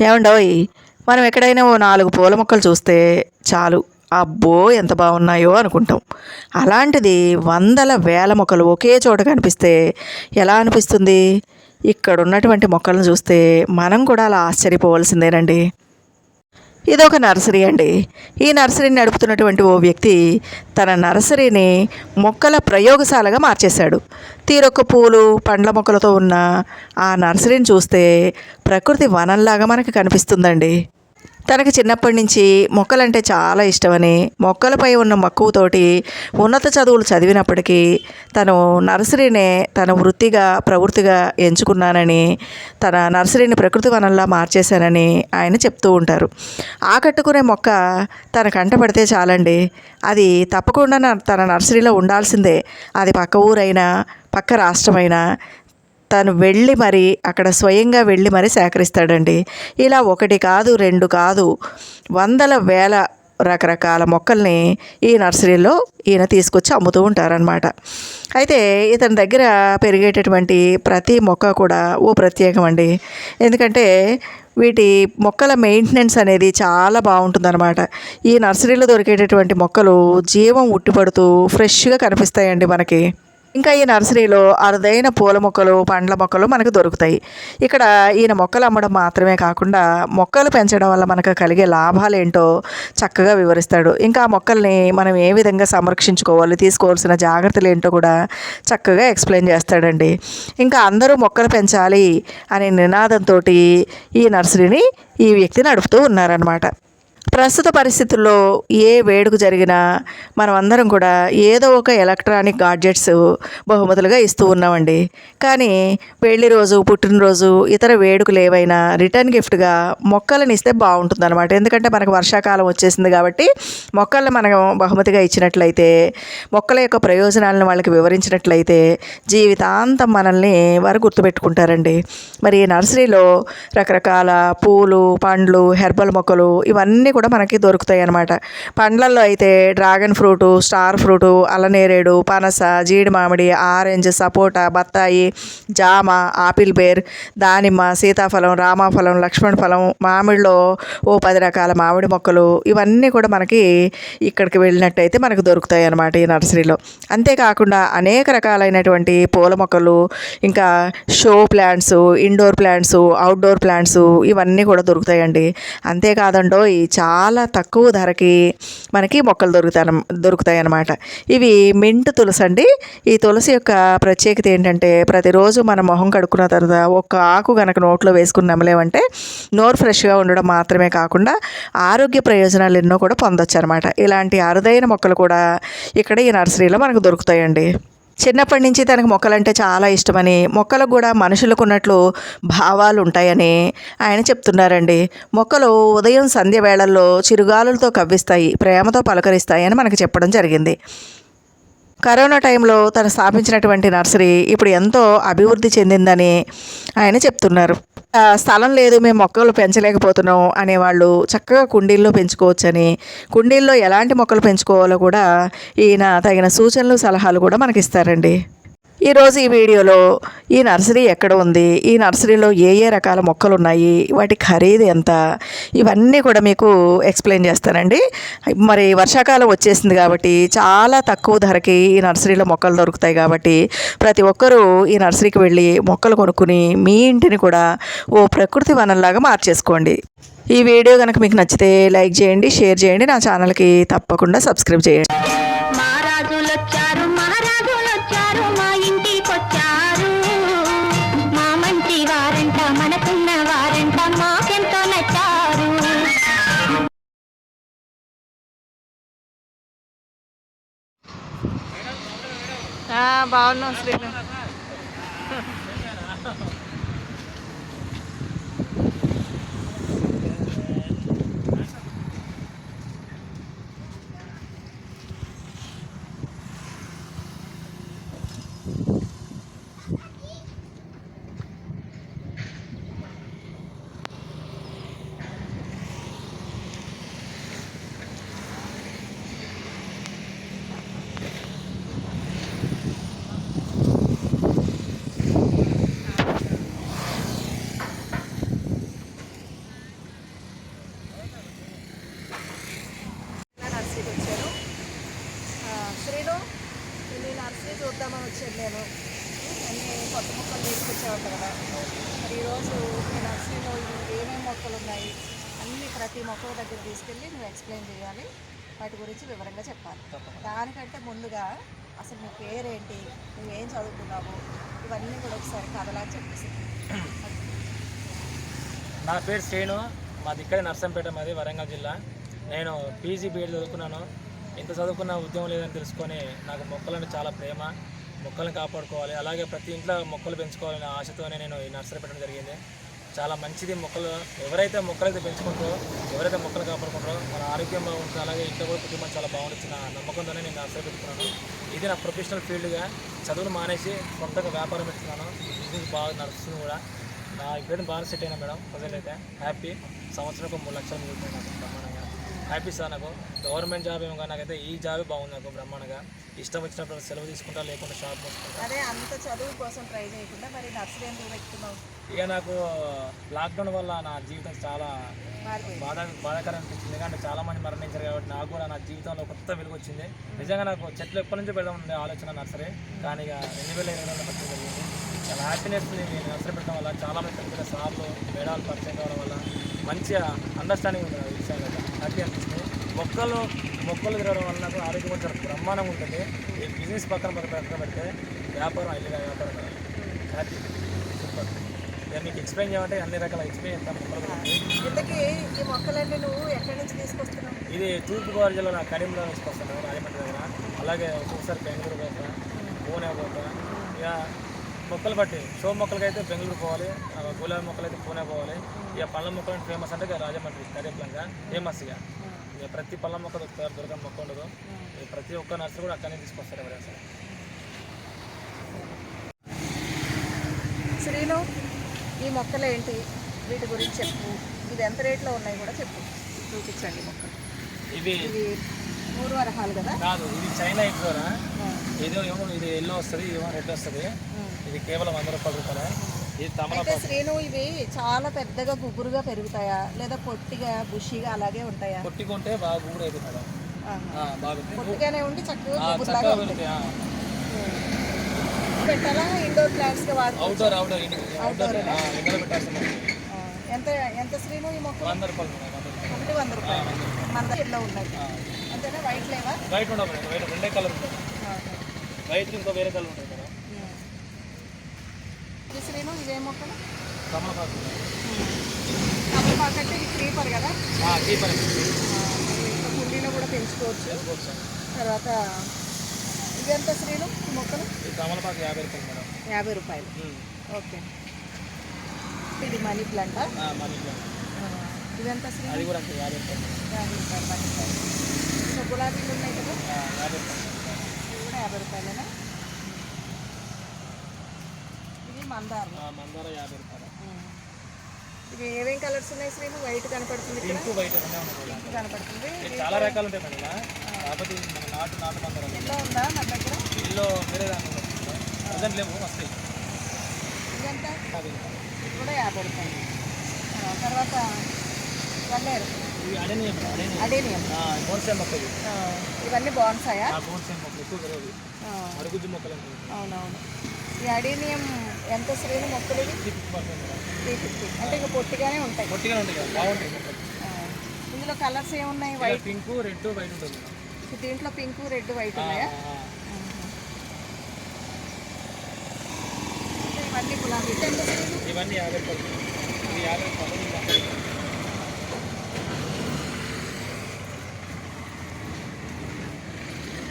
ఏమండోయ్ మనం ఎక్కడైనా ఓ నాలుగు పూల మొక్కలు చూస్తే చాలు. అబ్బో ఎంత బాగున్నాయో అనుకుంటాం. అలాంటిది వందల వేల మొక్కలు ఒకే చోట కనిపిస్తే ఎలా అనిపిస్తుంది? ఇక్కడ ఉన్నటువంటి మొక్కలను చూస్తే మనం కూడా అలా ఆశ్చర్యపోవలసిందేనండి. ఇది ఒక నర్సరీ అండి. ఈ నర్సరీని నడుపుతున్నటువంటి ఓ వ్యక్తి తన నర్సరీని మొక్కల ప్రయోగశాలగా మార్చేశాడు. తీరొక్క పూలు పండ్ల మొక్కలతో ఉన్న ఆ నర్సరీని చూస్తే ప్రకృతి వనంలాగా మనకి కనిపిస్తుందండి. తనకి చిన్నప్పటి నుంచి మొక్కలంటే చాలా ఇష్టమని మొక్కలపై ఉన్న మక్కువతోటి ఉన్నత చదువులు చదివినప్పటికీ తను నర్సరీనే తన వృత్తిగా ప్రవృత్తిగా ఎంచుకున్నానని తన నర్సరీని ప్రకృతి వనంలా మార్చేశానని ఆయన చెప్తూ ఉంటారు. ఆకట్టుకునే మొక్క తన కంట పడితే చాలండి. అది తప్పకుండా తన నర్సరీలో ఉండాల్సిందే. అది పక్క ఊరైనా పక్క రాష్ట్రమైనా తను వెళ్ళి మరి అక్కడ స్వయంగా వెళ్ళి మరి సేకరిస్తాడండి. ఇలా ఒకటి కాదు రెండు కాదు వందల వేల రకరకాల మొక్కల్ని ఈ నర్సరీలో ఈయన తీసుకొచ్చి అమ్ముతూ ఉంటారనమాట అయితే ఇతని దగ్గర పెరిగేటటువంటి ప్రతి మొక్క కూడా ఓ ప్రత్యేకం అండి. ఎందుకంటే వీటి మొక్కల మెయింటెనెన్స్ అనేది చాలా బాగుంటుందన్నమాట. ఈ నర్సరీలో దొరికేటటువంటి మొక్కలు జీవం ఉట్టిపడుతూ ఫ్రెష్గా కనిపిస్తాయండి మనకి. ఇంకా ఈ నర్సరీలో అరుదైన పూల మొక్కలు పండ్ల మొక్కలు మనకు దొరుకుతాయి. ఇక్కడ ఈయన మొక్కలు అమ్మడం మాత్రమే కాకుండా మొక్కలు పెంచడం వల్ల మనకు కలిగే లాభాలు ఏంటో చక్కగా వివరిస్తాడు. ఇంకా ఆ మొక్కల్ని మనం ఏ విధంగా సంరక్షించుకోవాలి తీసుకోవాల్సిన జాగ్రత్తలు ఏంటో కూడా చక్కగా ఎక్స్ప్లెయిన్ చేస్తాడండి. ఇంకా అందరూ మొక్కలు పెంచాలి అనే నినాదంతో ఈ నర్సరీని ఈ వ్యక్తి నడుపుతూ ఉన్నారనమాట ప్రస్తుత పరిస్థితుల్లో ఏ వేడుక జరిగినా మనం అందరం కూడా ఏదో ఒక ఎలక్ట్రానిక్ గాడ్జెట్స్ బహుమతులుగా ఇస్తూ ఉన్నామండి. కానీ పెళ్ళి రోజు పుట్టినరోజు ఇతర వేడుకలు ఏవైనా రిటర్న్ గిఫ్ట్గా మొక్కలను ఇస్తే బాగుంటుంది అనమాట ఎందుకంటే మనకు వర్షాకాలం వచ్చేసింది కాబట్టి మొక్కలను మనం బహుమతిగా ఇచ్చినట్లయితే మొక్కల యొక్క ప్రయోజనాలను వాళ్ళకి వివరించినట్లయితే జీవితాంతం మనల్ని వారు గుర్తుపెట్టుకుంటారండి. మరి ఈ నర్సరీలో రకరకాల పూలు పండ్లు హెర్బల్ మొక్కలు ఇవన్నీ కూడా కూడా మనకి దొరుకుతాయి అన్నమాట. పండ్లల్లో అయితే డ్రాగన్ ఫ్రూటు స్టార్ ఫ్రూటు అలనేరేడు పనస జీడి మామిడి ఆరెంజ్ సపోటా బత్తాయి జామ ఆపిల్ బేర్ దానిమ్మ సీతాఫలం రామాఫలం లక్ష్మణ ఫలం మామిడిలో ఓ పది రకాల మామిడి మొక్కలు ఇవన్నీ కూడా మనకి ఇక్కడికి వెళ్ళినట్టయితే మనకు దొరుకుతాయి అన్నమాట ఈ నర్సరీలో. అంతేకాకుండా అనేక రకాలైనటువంటి పూల మొక్కలు ఇంకా show plants indoor plants outdoor plants ఇవన్నీ కూడా దొరుకుతాయండి. అంతేకాదండో ఈ చాలా చాలా తక్కువ ధరకి మనకి మొక్కలు దొరుకుతాయి దొరుకుతాయి అన్నమాట ఇవి మింట్ తులసి అండి. ఈ తులసి యొక్క ప్రత్యేకత ఏంటంటే ప్రతిరోజు మనం మొహం కడుక్కున్న తర్వాత ఒక్క ఆకు కనుక నోట్లో వేసుకుని నమ్మలేమంటే నోరు ఫ్రెష్గా ఉండడం మాత్రమే కాకుండా ఆరోగ్య ప్రయోజనాలు ఎన్నో కూడా పొందొచ్చు అనమాట ఇలాంటి అరుదైన మొక్కలు కూడా ఇక్కడ ఈ నర్సరీలో మనకు దొరుకుతాయండి. చిన్నప్పటి నుంచి తనకు మొక్కలంటే చాలా ఇష్టమని మొక్కలకు కూడా మనుషులకు ఉన్నట్లు భావాలు ఉంటాయని ఆయన చెప్తున్నారండి. మొక్కలు ఉదయం సంధ్య వేళల్లో చిరుగాలులతో కవ్విస్తాయి ప్రేమతో పలకరిస్తాయి అని మనకు చెప్పడం జరిగింది. కరోనా టైంలో తను స్థాపించినటువంటి నర్సరీ ఇప్పుడు ఎంతో అభివృద్ధి చెందిందని ఆయన చెప్తున్నారు. ఆ, స్థలం లేదు మేము మొక్కలు పెంచలేకపోతున్నాం అనేవాళ్ళు చక్కగా కుండీల్లో పెంచుకోవచ్చని కుండీల్లో ఎలాంటి మొక్కలు పెంచుకోవాలో కూడా ఈయన తగిన సూచనలు సలహాలు కూడా మనకి ఇస్తారండి ఈరోజు ఈ వీడియోలో ఈ నర్సరీ ఎక్కడ ఉంది? ఈ నర్సరీలో ఏ ఏ రకాల మొక్కలు ఉన్నాయి? వాటి ఖరీదు ఎంత? ఇవన్నీ కూడా మీకు ఎక్స్ప్లెయిన్ చేస్తానండి. మరి వర్షాకాలం వచ్చేసింది కాబట్టి చాలా తక్కువ ధరకి ఈ నర్సరీలో మొక్కలు దొరుకుతాయి కాబట్టి ప్రతి ఒక్కరూ ఈ నర్సరీకి వెళ్ళి మొక్కలు కొనుక్కుని మీ ఇంటిని కూడా ఓ ప్రకృతి వనంలాగా మార్చేసుకోండి. ఈ వీడియో కనుక మీకు నచ్చితే లైక్ చేయండి షేర్ చేయండి. నా ఛానల్కి తప్పకుండా సబ్స్క్రైబ్ చేయండి. బాగున్నాం శ్రీను ప్రతి దానికంటే ముందుగా అసలు నీ పేరేంటి? నువ్వేం చదువుకున్నావు? ఇవన్నీ కూడా ఒకసారి కథలా చెప్పేసి. నా పేరు శ్రీను. మాది ఇక్కడే నర్సంపేట మాది వరంగల్ జిల్లా. నేను పీజీ బీఎడ్ చదువుకున్నాను. ఇంత చదువుకున్న ఉద్యోగం లేదని తెలుసుకొని నాకు మొక్కలంటే చాలా ప్రేమ మొక్కలను కాపాడుకోవాలి అలాగే ప్రతి ఇంట్లో మొక్కలు పెంచుకోవాలనే ఆశతోనే నేను ఈ నర్సరీ పెట్టడం జరిగింది. చాలా మంచిది మొక్కలు. ఎవరైతే మొక్కలైతే పెంచుకుంటారో ఎవరైతే మొక్కలు కాపాడుకుంటారో మన ఆరోగ్యం బాగుంటుంది అలాగే ఇంట్లో కూడా కుటుంబం చాలా బాగుంటుంది. నా నమ్మకంతోనే నేను నర్సరీ పెట్టుకున్నాను ఇది నా ప్రొఫెషనల్ ఫీల్డ్గా చదువులు మానేసి సొంతంగా వ్యాపారం పెట్టుకున్నాను. బిజినెస్ బాగా నడుస్తుంది కూడా. నా ఇప్పుడైతే బాగా సెట్ అయినా మేడం. ప్రజలైతే హ్యాపీ. సంవత్సరం మూడు లక్షలు మిగులుతుంది నాకు. హ్యాపీ సార్ నాకు. గవర్నమెంట్ జాబ్ ఏమో నాకైతే ఈ జాబ్ బాగుంది నాకు బ్రహ్మాండంగా. ఇష్టం వచ్చినప్పుడు సెలవు తీసుకుంటా లేకుంటే షాప్ అదే అంత చదువు కోసం ట్రై చేయకుండా మరి నర్సరీ ఎందుకు పెట్టుకున్నావు? ఇక నాకు లాక్డౌన్ వల్ల నా జీవితం చాలా బాధ బాధాకరం అనిపించింది. ఎందుకంటే చాలా మంది మరణించారు కాబట్టి నాకు కూడా నా జీవితంలో కొత్త వెలుగు వచ్చింది. నిజంగా నాకు చెట్లు ఎప్పటి నుంచో పెడదాం ఉండే ఆలోచన నర్సరీ. కానీ ఇక రెండు వేల ఇరవై రెండులో పెట్టడం జరిగింది. చాలా హ్యాపీనెస్ నేను నర్సరీ పెట్టడం వల్ల చాలా మంది పెద్ద సార్లు మేడాలు పరిచయం కావడం వల్ల మంచిగా అండర్స్టాండింగ్ ఉంది నాకు హ్యాపీ అనిపిస్తుంది మొక్కలు మొక్కలు తిరగడం వల్ల నాకు ఆరోగ్యం కూడా చాలా బ్రహ్మాండంగా ఉంటుంది. ఈ బిజినెస్ పక్కన పక్కన పెడితే వ్యాపారం ఇల్లుగా వ్యాపారం కదా. Happy super. నేను మీకు ఎక్స్ప్లెయిన్ చేయాలంటే అన్ని రకాల ఎక్స్ప్లెయిన్ చేస్తాను ఇంతకీ ఈ మొక్కలన్నీ నువ్వు ఎక్కడి నుంచి తీసుకొస్తున్నావు? ఇది తూర్పుగోదావరి జిల్లా నా కరీంలో తీసుకొస్తాను రాజమండ్రి దగ్గర. అలాగే ఒక్కొక్కసారి బెంగళూరు పోతా పూణే పోతా. ఇక మొక్కలు బట్టి షో మొక్కలకైతే బెంగళూరు పోవాలి గులాబీ మొక్కలు అయితే పూణే పోవాలి. ఇక పళ్ళ మొక్కలు ఫేమస్ అంటే ఇక రాజమండ్రి కరేప్లంగా ఫేమస్ ఇక ఇక ప్రతి పళ్ళ మొక్క దొరుకుతారు దొరకని మొక్క ఉండదు. ఇక ప్రతి ఒక్క నర్సరీ కూడా అక్కడనే తీసుకొస్తారు ఎవరైనా సరే. శ్రీను ఈ మొక్కలు ఏంటి? వీటి గురించి చెప్పు. ఇది ఎంత రేట్లో ఉన్నాయి కూడా చెప్పు. చూపించండి మొక్కలు. ఇవి వరహాలు కదా? కాదు ఇది చైనా ఆ, ఏదో ఏమో ఇది ఎల్లో వస్తుంది ఏమో రెడ్ వస్తుంది. ఇది కేవలం వంద రూపాయల రూపాయలే. ఇది తమలపాకు. శ్రీను ఇవి చాలా పెద్దగా గుబురుగా పెరుగుతాయా? లేదా పొట్టిగా బుషిగా అలాగే ఉంటాయా? కొట్టుకుంటే బాగా కూడా అయిపోతుంది పొట్టిగానే ఉండి చక్కగా గుబురులాగా. పెట్టాలా? ఇండోర్ ప్లాంట్స్గా వాడుకో అవుట్డోర్ అవుట్డోర్ అవుట్డోర్? ఎండలో ఎంత ఎంత శ్రీను ఈ మొక్కలు? వంద రూపాయలు. ఒకటి వంద రూపాయలు. మన దగ్గర ఎల్లో ఉన్నాయి. అంతేనా వైట్ లేవా వైట్ ఉండవు మేడం వైట్ రెండే కలర్ ఉంటుంది. వైట్ ఇంకో వేరే కలర్ ఉంటుంది మేడం. ఇది శ్రీను ఇదే మొక్కలు? కమలపాకు కమలపాకు అంటే ఇది క్రీపర్ కదా? ఇంకా కుండీలో కూడా పెంచుకోవచ్చు. తర్వాత ఇదెంత శ్రీను ఈ మొక్కలు? కమలపాకు యాభై రూపాయలు మేడం. యాభై రూపాయలు. ఉమ్. ఓకే. ఇది మనీ ప్లాంట్? Money plant. ఇదెంత అది కూడా యాభై రూపాయలు. యాభై రూపాయలు ఇంకా గులాబీలు ఉన్నాయి కదా? యాభై రూపాయలు. ఇవి కూడా యాభై రూపాయలేనా? ఇది మందారం. మందార యాభై రూపాయలు. ఇవి ఏమేం కలర్స్ ఉన్నాయి శ్రీను వైట్ కనపడుతుంది పింక్ వైట్ కనపడుతుంది. చాలా రకాలు ఉంటాయి మేడం. కాకపోతే మన నాటు నాటు మందారం ఎల్లో ఉందా మన దగ్గర? ఇల్లు వేరే దాంట్లో ప్రజెంట్ లేవు వస్తాయి. ఇదంతా? కూడా యాభై రూపాయలు. తర్వాత ఆ, ఇవన్నీ బాన్సాయా? అవునవును. ఈ అడేనియం ఎంత శ్రేణి మొక్కలు ఇవి. త్రీ ఫిఫ్టీ అంటే ఇక పొట్టిగానే ఉంటాయి. పొట్టిగా ఉంటాయి బాగుంటాయి ఇందులో కలర్స్ ఏమున్నాయి? వైట్? పింక్ రెడ్ వైట్ ఉంటుంది. దీంట్లో పింక్ రెడ్ వైట్ ఉన్నాయా? ఇవన్నీ గులాబీ ఇవన్నీ యాభై రూపాయలు యాభై రూపాయలు ఇది వంద రూపాయలు.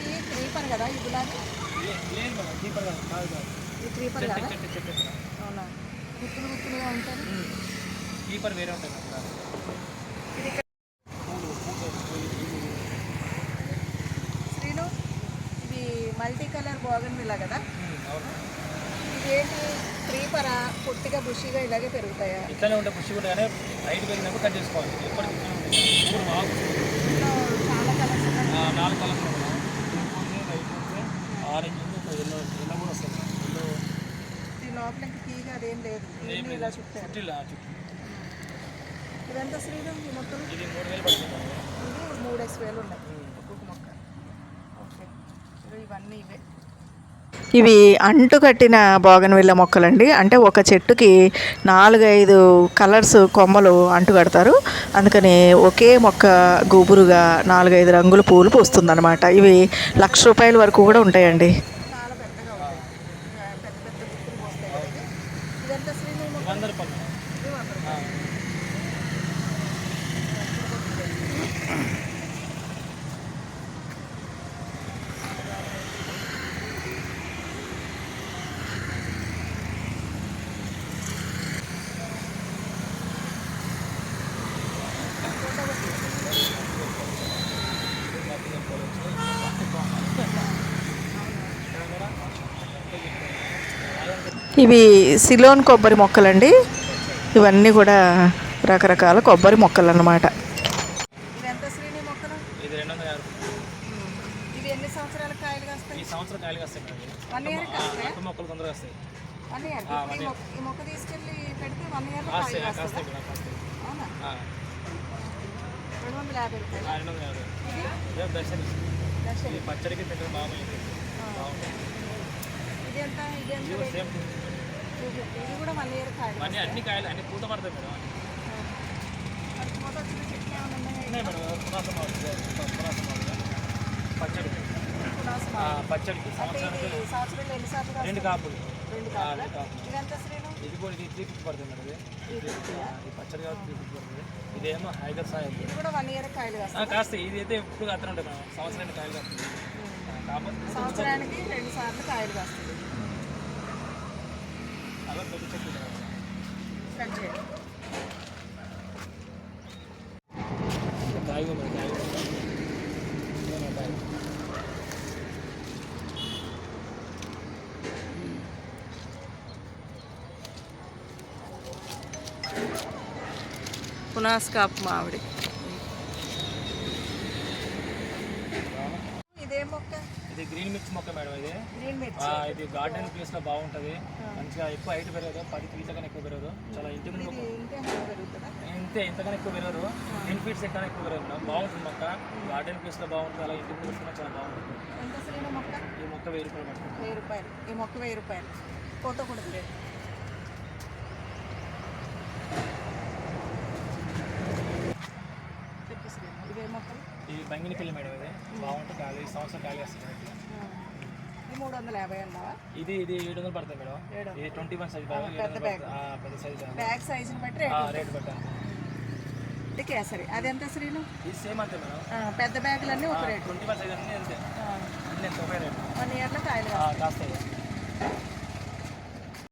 ఇది క్రీపర్ కదా ఈ గులాబీ? కాదు కాదు కాదు? ఇది క్రీపర్ కదా. అవునా? గుత్తులు గుత్తులుగా ఉంటుంది ఉమ్. కీపర్ వేరే ఉంటుంది ఇది. శ్రీను ఇది మల్టీ కలర్ బాగన్విలా కదా? ఉమ్, అవును. ఇదేంటి క్రీపరా పొట్టిగా బుషిగా ఇలాగే పెరుగుతాయా? ఇట్లానే ఉంటే పుష్టి కూడా హైట్ పెరిగినప్పుడు కట్ చేసుకోవాలి. ఎప్పటికీ ఉంటాయి చాలా కలర్స్ నాలుగు కలర్స్ ఉన్నాయి పింక్ ఉంది వైట్ ఉంది ఆరెంజ్ ఉంది తీగ అదేం లేదు. ఇలా చుట్టారు. ఇదంతా ఇది మూడు వేలు ఉన్నాయి. ఒక్కొక్క మొక్క. ఓకే. ఇవన్నీ ఇవి. అంటు కట్టిన బోగన్విల్ల మొక్కలండి. అంటే ఒక చెట్టుకి నాలుగైదు కలర్స్ కొమ్మలు అంటు కడతారు. అందుకని ఒకే మొక్క గుబురుగా నాలుగైదు రంగుల పూలు పూస్తుందన్నమాట. ఇవి లక్ష రూపాయల వరకు కూడా ఉంటాయండి వంద రూపాయలు ఆ. ఇవి సిలోన్ కొబ్బరి మొక్కలండి. ఇవన్నీ కూడా రకరకాల కొబ్బరి మొక్కలు? అన్నమాట పచ్చడికి తింటే బాగుంది బాగుంటుంది. ఎంత? ఇది కూడా వన్ ఇయర్ కాయలు అన్ని అన్ని కాయలు అన్ని పూత పడతాయి మేడం. చెట్లు ఏమైనా ఉన్నాయా పచ్చడి. పచ్చడికి సంవత్సరంలో ఎన్నిసార్లు? రెండు కాపులు. రెండు కాపులు? ఇదంతా శ్రీను? ఇది కూడా ఇది త్రీ ఫిఫ్టీ పడుతుంది మేడం ఇది. పచ్చడి కాబట్టి త్రీ ఫిఫ్టీ పడుతుంది. ఇదేమో హైదర్ సాయి. ఇది కూడా వన్ ఇయర్ కాయలు కాస్తాయి. కాస్తాయి. ఇది అయితే ఎప్పుడు అతను ఉంటుంది మేడం. సంవత్సరానికి కాయలు కాస్తుంది సంవత్సరానికి రెండు సార్లు కాయలు కాస్తాయి. అలా పెద్ద చెట్లు మేడం. కట్ చేయండి కాయగూర మేడం, కాయగూర. ఇదేనా కాయ? పునాస్కాప్ మామిడి ఇదే మొక్క ఇది గ్రీన్ మిర్చి మొక్క మేడం ఇది. ఇది గార్డెన్ ప్లేస్లో బాగుంటది మంచిగా ఎక్కువ హైట్ పెరగదు. పది ఫీట్ల కన్నా ఎక్కువ పెరగదు. చాలా ఇంటి ముందు ఇంతే ఇంతకన్నా ఎక్కువ పెరగదు. టెన్ ఫీట్స్ ఎక్కడ ఎక్కువ పెరగదు మేడం. బాగుంటుంది మొక్క. గార్డెన్ ప్లేస్లో బాగుంటుంది. అలా ఇంటి ముందు చాలా బాగుంటుంది. ఈ మొక్క వెయ్యి రూపాయలు పడుతుంది. వెయ్యి రూపాయలు. ఈ మొక్క వెయ్యి రూపాయలు. ఫోటో కూడా లేదు చెప్పు శ్రీను ఇవే మొక్కలు ఇది బంగిని పిల్ల మేడం ఇది. బాగుంటుంది ఖాళీ సంవత్సరం ఖాళీ వస్తుంది ఇది. మూడు వందల యాభై అన్నావా? ఇది ఇది ఏడు వందలు పడుతుంది మేడం. ఇది ట్వంటీ వన్ సైజ్ పెద్ద బ్యాగ్. పెద్ద సైజ్ బ్యాగ్ సైజుని బట్టి రేటు రేట్ పట్టాను కేసరి. అది ఎంత శ్రీను ఇది సేమ్ అంతే మేడం. పెద్ద బ్యాగులన్నీ ఒక రేటు. ట్వంటీ వన్ సైజ్ అన్నీ అంతే. అన్నీ ఎంత? ఒకే రేట్. వన్ ఇయర్లో కాయలు కాస్తాయి.